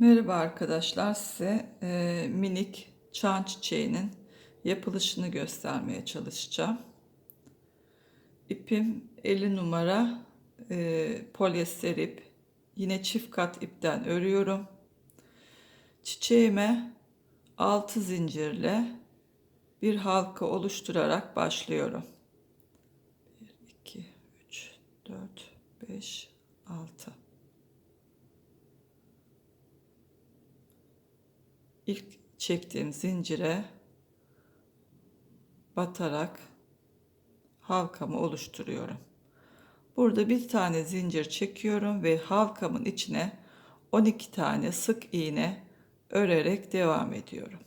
Merhaba arkadaşlar size e, minik çan çiçeğinin yapılışını göstermeye çalışacağım. İpim 50 numara e, polyester ip. Yine çift kat ipten örüyorum. Çiçeğime 6 zincirle bir halka oluşturarak başlıyorum. 1, 2, 3, 4, 5, 6. ilk çektiğim zincire batarak halkamı oluşturuyorum. Burada bir tane zincir çekiyorum ve halkamın içine 12 tane sık iğne örerek devam ediyorum.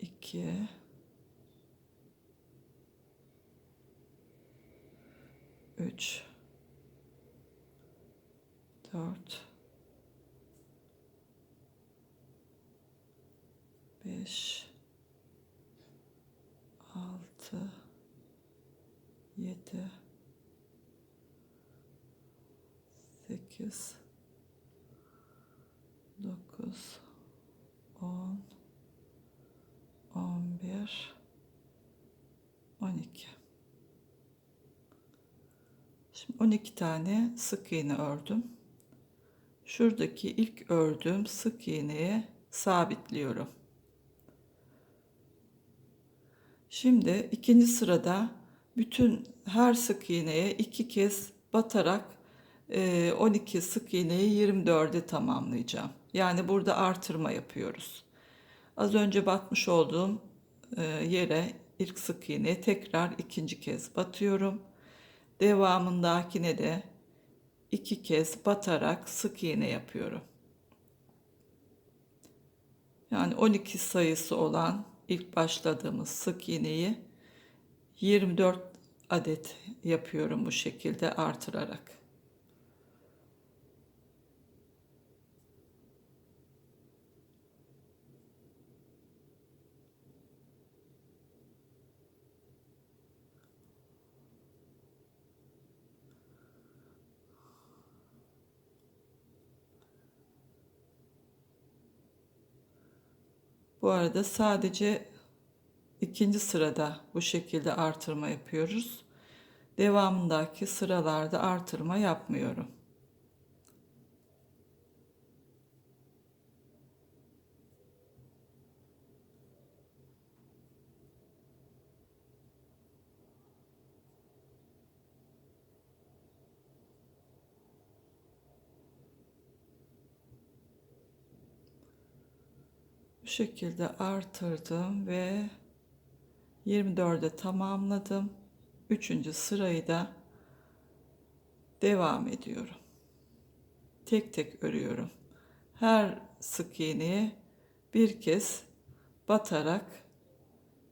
2 3 4 beş, altı, yedi, sekiz, dokuz, on, on bir, on iki. Şimdi 12 tane sık iğne ördüm. Şuradaki ilk ördüğüm sık iğneye sabitliyorum. Şimdi ikinci sırada bütün her sık iğneye iki kez batarak 12 sık iğneyi 24'e tamamlayacağım. Yani burada artırma yapıyoruz. Az önce batmış olduğum yere ilk sık iğneye tekrar ikinci kez batıyorum. Devamındakine de iki kez batarak sık iğne yapıyorum. Yani 12 sayısı olan ilk başladığımız sık iğneyi 24 adet yapıyorum bu şekilde artırarak. Bu arada sadece ikinci sırada bu şekilde artırma yapıyoruz. Devamındaki sıralarda artırma yapmıyorum. Bu şekilde artırdım ve 24'e tamamladım. Üçüncü sırayı da devam ediyorum. Tek tek örüyorum. Her sık iğneye bir kez batarak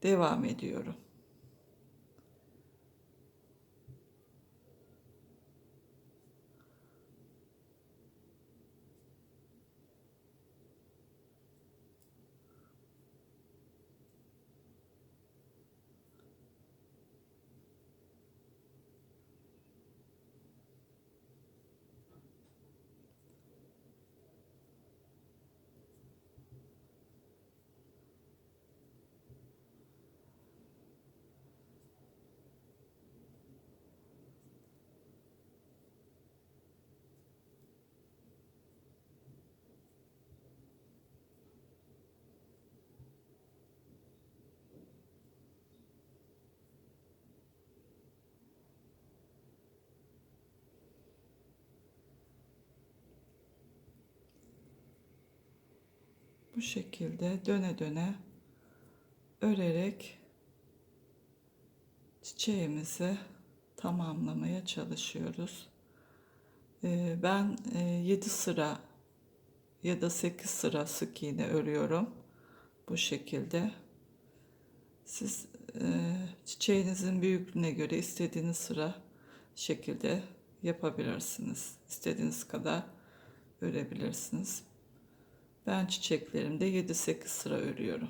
devam ediyorum. Bu şekilde döne döne örerek çiçeğimizi tamamlamaya çalışıyoruz. Ee, ben 7 e, sıra ya da 8 sıra sık iğne örüyorum. Bu şekilde. Siz e, çiçeğinizin büyüklüğüne göre istediğiniz sıra şekilde yapabilirsiniz. İstediğiniz kadar örebilirsiniz. Ben çiçeklerimde 7-8 sıra örüyorum.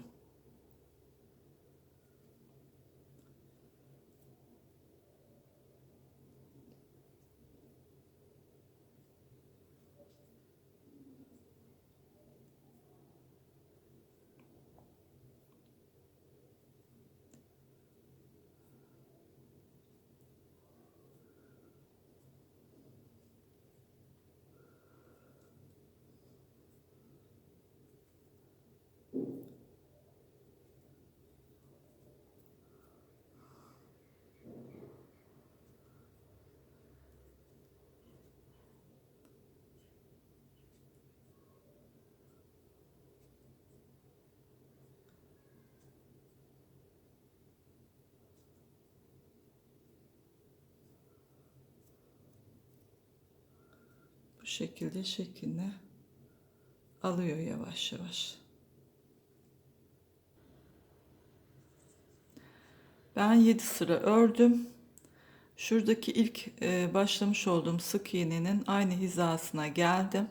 Bu şekilde şeklini alıyor yavaş yavaş. Ben 7 sıra ördüm. Şuradaki ilk e, başlamış olduğum sık iğnenin aynı hizasına geldim.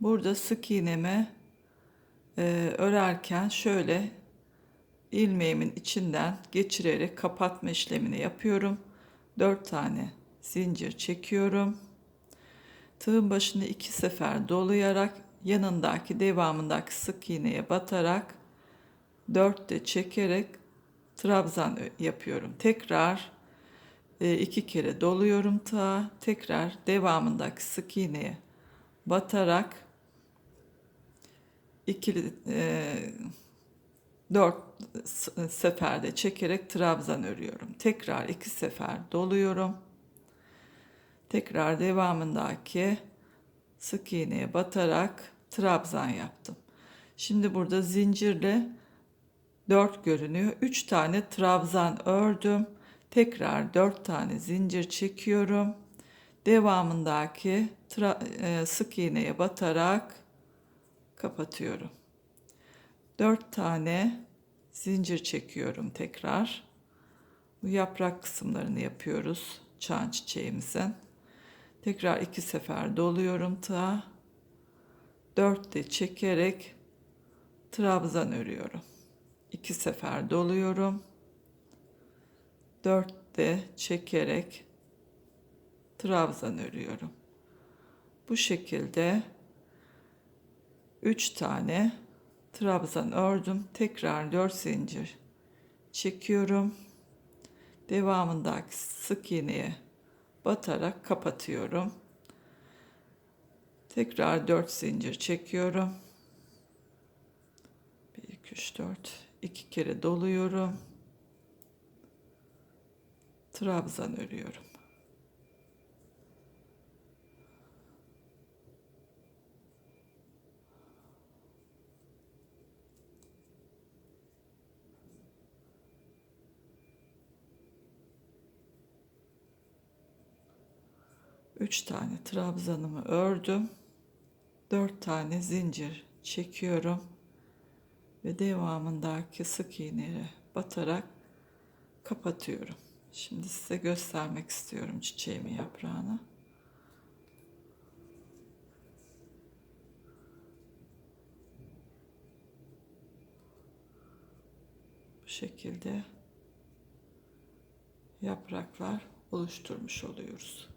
Burada sık iğnemi e, örerken şöyle ilmeğimin içinden geçirerek kapatma işlemini yapıyorum. 4 tane zincir çekiyorum. Tığın başını iki sefer dolayarak yanındaki devamındaki sık iğneye batarak 4 de çekerek trabzan yapıyorum. Tekrar e, iki kere doluyorum tığa. Tekrar devamındaki sık iğneye batarak ikili e, dört seferde çekerek trabzan örüyorum. Tekrar iki sefer doluyorum. Tekrar devamındaki sık iğneye batarak trabzan yaptım. Şimdi burada zincirle 4 görünüyor. 3 tane trabzan ördüm. Tekrar 4 tane zincir çekiyorum. Devamındaki e, sık iğneye batarak kapatıyorum. 4 tane zincir çekiyorum tekrar. Bu yaprak kısımlarını yapıyoruz çan çiçeğimizin. Tekrar iki sefer doluyorum. 4 de çekerek trabzan örüyorum. 2 sefer doluyorum. 4 de çekerek trabzan örüyorum. Bu şekilde 3 tane trabzan ördüm. Tekrar 4 zincir çekiyorum. Devamındaki sık iğneye batarak kapatıyorum. Tekrar 4 zincir çekiyorum. 1 2 3 4 2 kere doluyorum. Trabzan örüyorum. Üç tane trabzanımı ördüm. Dört tane zincir çekiyorum ve devamındaki sık iğneye batarak kapatıyorum. Şimdi size göstermek istiyorum çiçeğimin yaprağını. Bu şekilde yapraklar oluşturmuş oluyoruz.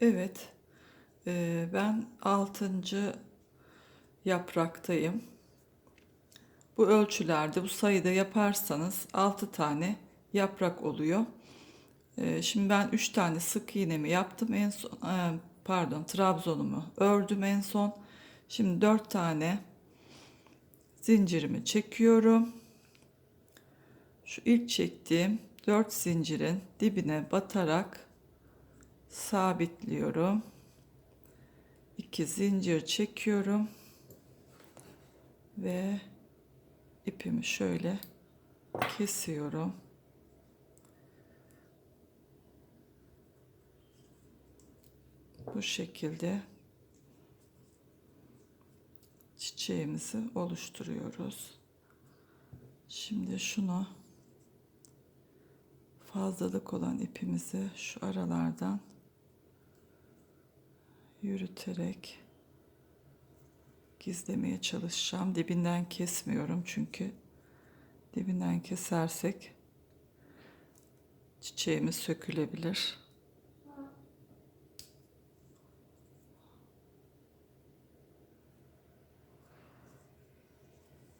Evet, e, ben altıncı yapraktayım. Bu ölçülerde, bu sayıda yaparsanız 6 tane yaprak oluyor. E, şimdi ben 3 tane sık iğnemi yaptım en son, e, pardon trabzonumu ördüm en son. Şimdi 4 tane zincirimi çekiyorum. Şu ilk çektiğim 4 zincirin dibine batarak sabitliyorum. 2 zincir çekiyorum ve ipimi şöyle kesiyorum. Bu şekilde çiçeğimizi oluşturuyoruz. Şimdi şunu fazlalık olan ipimizi şu aralardan yürüterek gizlemeye çalışacağım. Dibinden kesmiyorum çünkü dibinden kesersek çiçeğimiz sökülebilir.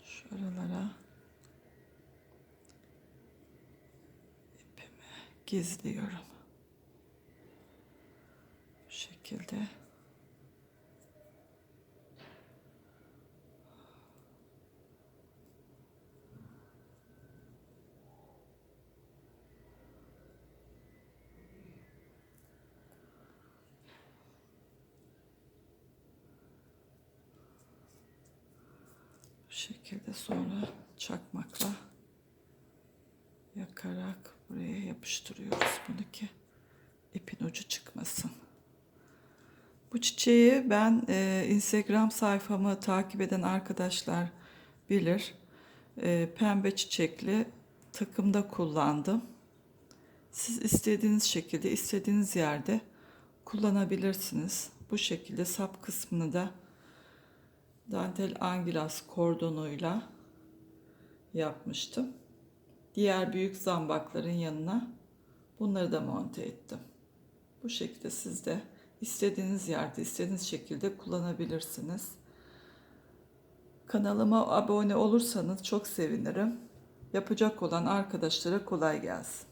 Şu aralara ipimi gizliyorum. Bu şekilde. Şekilde sonra çakmakla takarak buraya yapıştırıyoruz bunu ki ipin ucu çıkmasın. Bu çiçeği ben e, Instagram sayfamı takip eden arkadaşlar bilir. E, pembe çiçekli takımda kullandım. Siz istediğiniz şekilde, istediğiniz yerde kullanabilirsiniz. Bu şekilde sap kısmını da dantel angilas kordonuyla yapmıştım. Diğer büyük zambakların yanına bunları da monte ettim. Bu şekilde siz de istediğiniz yerde, istediğiniz şekilde kullanabilirsiniz. Kanalıma abone olursanız çok sevinirim. Yapacak olan arkadaşlara kolay gelsin.